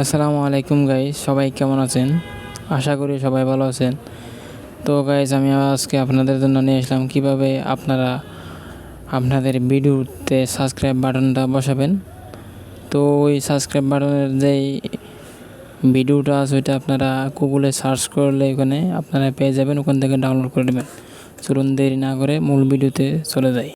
আসসালামু আলাইকুম গাইস সবাই কেমন আছেন? আশা করি সবাই ভালো আছেন। তো গাইজ আমি আজকে আপনাদের জন্য নিয়ে আসলাম কীভাবে আপনারা আপনাদের ভিডিওতে সাবস্ক্রাইব বাটনটা বসাবেন। তো ওই সাবস্ক্রাইব বাটনের যেই ভিডিওটা আছে, ওইটা আপনারা গুগলে সার্চ করলে ওখানে আপনারা পেয়ে যাবেন, ওখান থেকে ডাউনলোড করে নেবেন। চলুন দেরি না করে মূল ভিডিওতে চলে যাই।